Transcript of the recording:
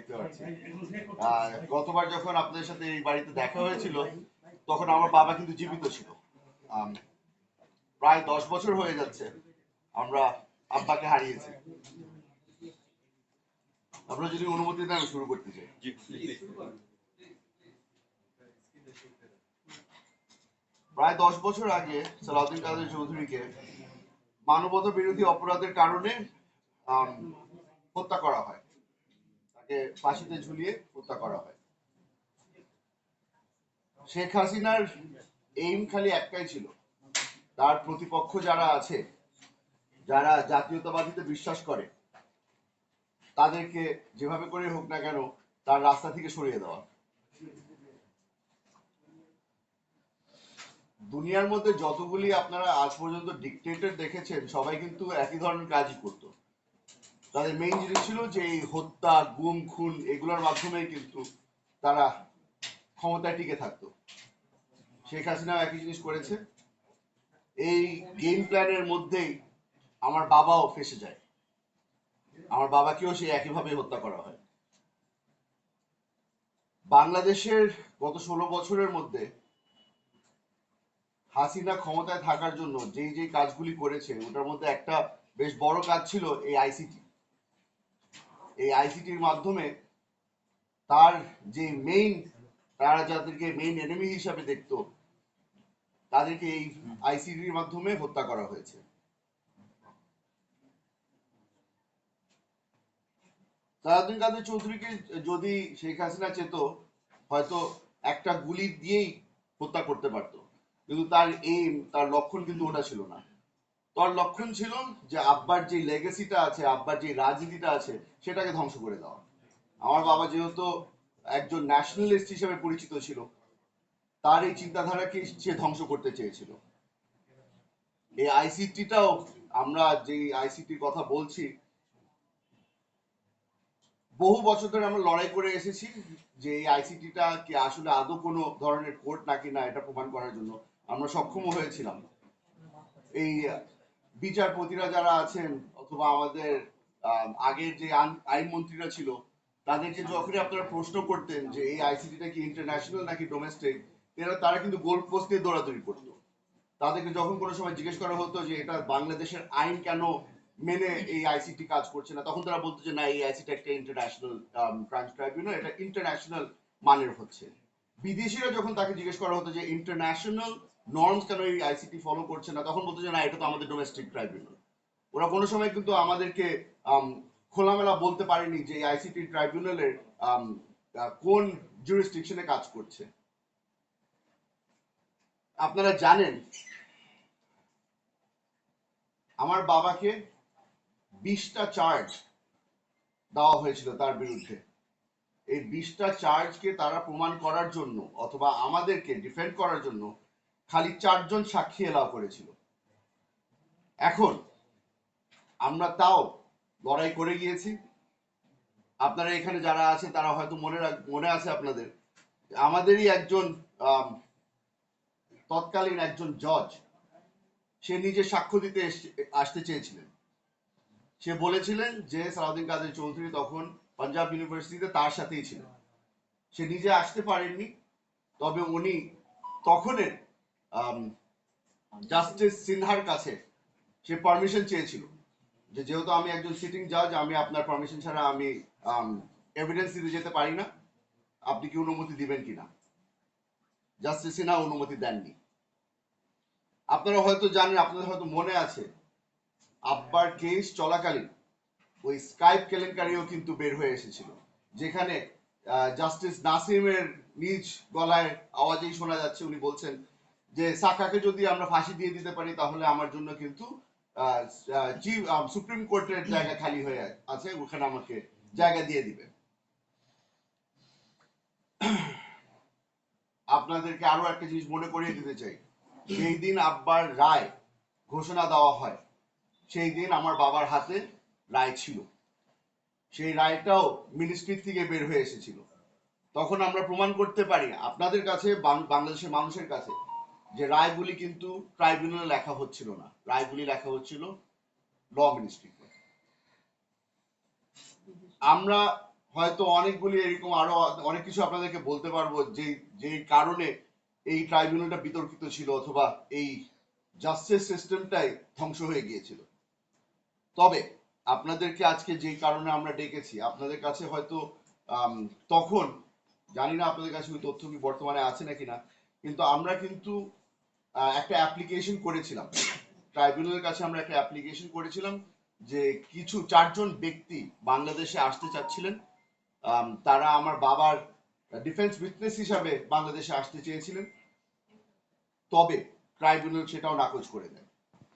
দেখতে পাচ্ছি আহ, গতবার যখন আপনাদের সাথে এই বাড়িতে দেখা হয়েছিল তখন আমার বাবা কিন্তু জীবিত ছিল। প্রায় দশ বছর হয়ে যাচ্ছে আমরা আব্বাকে হারিয়েছি। আপনারা যদি অনুমতি দেন শুরু করতে চাই। প্রায় দশ বছর আগে সালাউদ্দিন কাদের চৌধুরীকে মানবতা বিরোধী অপরাধের কারণে হত্যা করা হয়। তাকে ফাঁসিতে ঝুলিয়ে হত্যা করা হয়। শেখ হাসিনার এইম খালি একটাই ছিল। তার প্রতিপক্ষ যারা আছে, যারা জাতীয়তাবাদীতে বিশ্বাস করে, তাদেরকে যেভাবে করে হোক না কেন তার রাস্তা থেকে সরিয়ে দেওয়া। দুনিয়ার মধ্যে যতগুলি আপনারা আজ পর্যন্ত ডিকটেটর দেখেছেন, সবাই কিন্তু একই ধরনের কাজই করতো। তাদের মেইন জিনিস ছিল যে এই হত্যা, গুম, খুন এগুলোর মাধ্যমে কিন্তু তারা ক্ষমতায় টিকে থাকতো। শেখ হাসিনাও একই জিনিস করেছে। এই গেম প্ল্যানের মধ্যেই আমার বাবাও ফেসে যায়। আমার বাবাকেও সেই একইভাবে হত্যা করা হয়। বাংলাদেশের গত ষোলো বছরের মধ্যে হাসিনা ক্ষমতায় থাকার জন্য যেই যেই কাজগুলি করেছে, ওটার মধ্যে একটা বেশ বড় কাজ ছিল এই আইসিটি এই আইসিটির মাধ্যমে তার যে মেইন তারা যাদেরকে মেইন এনিমি হিসাবে দেখতো, তাদেরকে এই আইসিটির মাধ্যমে হত্যা করা হয়েছে। সারাদিন কাদের চৌধুরীকে যদি শেখ হাসিনা চেত, হয়তো একটা গুলি দিয়েই হত্যা করতে পারতো। কিন্তু তার এইম তার লক্ষণ কিন্তু ওটা ছিল না। তার লক্ষণ ছিল যে আব্বার যে লেগেসিটা আছে, আব্বার যে রাজনীতিটা আছে, সেটাকে ধ্বংস করে দেওয়া। আমার বাবা যেহেতু একজন ন্যাশনালিস্ট হিসেবে পরিচিত ছিল, তার এই চিন্তাধারাকে সে ধ্বংস করতে চেয়েছিল। এই আইসিটিটাও আমরা যে আইসিটির কথা বলছি, বহু বছর ধরে আমরা লড়াই করে এসেছি যে এই আইসিটিটা কি আসলে আদৌ কোনো ধরনের কোর্ট নাকি না, এটা প্রমাণ করার জন্য। আমরা সক্ষম হয়েছিলাম। এই বিচারপতিরা যারা আছেন অথবা আমাদের আগের যে আইন- আইনমন্ত্রীরা ছিল, তাদেরকে যখনই আপনারা প্রশ্ন করতেন যে এই আইসিটিটা কি ইন্টারন্যাশনাল নাকি ডোমেস্টিক এরা, তারা কিন্তু গোল পোস্ট দিয়ে দৌড়াদৌড়ি করতো। তাদেরকে যখন কোনো সময় জিজ্ঞেস করা হতো যে এটা বাংলাদেশের আইন কেন মেনে এই আইসিটি কাজ করছে না, তখন তারা বলতো যে না, এই আইসিটি একটা ইন্টারন্যাশনাল ক্রাইম ট্রাইব্যুনাল এটা ইন্টারন্যাশনাল মানের হচ্ছে। বিদেশিরা যখন তাকে জিজ্ঞেস করা হতো যে ইন্টারন্যাশনাল নর্মস কেন এই আইসিটি ফলো করছে না তখন বলতো যে না এটা তো আমাদের ডোমেস্টিক ট্রাইব্যুনাল ওরা কোনো সময় কিন্তু আমাদেরকে আম, খোলামেলা বলতে পারেনি যে এই আইসিটি ট্রাইব্যুনালের কোন জুরিসডিকশনে কাজ করছে। আপনারা জানেন আমার বাবাকে বিশটা চার্জ দেওয়া হয়েছিল তার বিরুদ্ধে। এই বিশটা চার্জকে তারা প্রমাণ করার জন্য অথবা আমাদেরকে ডিফেন্ড করার জন্য খালি চারজন সাক্ষী এলাও করেছিল। এখন আমরা তাও লড়াই করে গিয়েছি। আপনারা এখানে যারা আছে তারা হয়তো মনে মনে আছে আপনাদের। আমাদেরই একজন তৎকালীন একজন জজ, সে নিজে সাক্ষ্য দিতে আসতে চেয়েছিলেন। সে বলেছিলেন যে সালাউদ্দিন কাদের চৌধুরী তখন পাঞ্জাব ইউনিভার্সিটিতে তার সাথেই ছিল। সে নিজে আসতে পারেননি, তবে উনি তখনের জাস্টিস সিনহার কাছে সে পারমিশন চেয়েছিল যে যেহেতু আমি একজন সিটিং জাজ আমি আপনার পারমিশন ছাড়া আমি এভিডেন্স দিতে যেতে পারি না। আপনি কি অনুমতি দিবেন কিনা? জাস্টিস সিনহা অনুমতি দেননি। আপনারা হয়তো জানেন, আপনাদের হয়তো মনে আছে, আব্বার কেস চলাকালীন ওই স্কাইপ কেলেঙ্কারিও কিন্তু বের হয়ে এসেছিল। যেখানে জাস্টিস নাসিমের নিজ গলায় আওয়াজেই শোনা যাচ্ছে, উনি বলছেন যে সাকাকে যদি আমরা ফাঁসি দিয়ে দিতে পারি, তাহলে আমার জন্য কিন্তু সুপ্রিম কোর্টের জায়গা খালি হয়ে আছে, ওখানে আমাকে জায়গা দিয়ে দিবে। আপনাদেরকে আরও একটা জিনিস মনে করিয়ে দিতে চাই। সেই দিন আব্বার রায় ঘোষণা দেওয়া হয়, সেই দিন আমার বাবার হাতে রায় ছিল। সেই রায়টাও মিনিস্ট্রি থেকে বের হয়ে এসেছিল। তখন আমরা প্রমাণ করতে পারি আপনাদের কাছে বাংলাদেশের মানুষের কাছে, যে রায়গুলি কিন্তু ট্রাইব্যুনালে লেখা হচ্ছিল না। রায়গুলি লেখা হচ্ছিল ল মিনিস্ট্রিতে আমরা হয়তো অনেকগুলি এরকম আরও অনেক কিছু আপনাদেরকে বলতে পারব যে যে কারণে এই ট্রাইব্যুনালটা বিতর্কিত ছিল অথবা এই জাস্টিস সিস্টেমটাই ধ্বংস হয়ে গিয়েছিল। তবে আপনাদেরকে আজকে যে কারণে আমরা ডেকেছি, আপনাদের কাছে হয়তো তখন, জানি না আপনাদের কাছে ওই তথ্য কি বর্তমানে আছে নাকি না, কিন্তু আমরা কিন্তু একটা অ্যাপ্লিকেশন করেছিলাম। ট্রাইব্যুনালের কাছে আমরা একটা অ্যাপ্লিকেশন করেছিলাম যে কিছু চারজন ব্যক্তি বাংলাদেশে আসতে চাচ্ছিলেন। তারা আমার বাবার ডিফেন্স উইটনেস হিসাবে বাংলাদেশে আসতে চেয়েছিলেন। তবে ট্রাইব্যুনাল সেটাও নাকচ করে দেয়।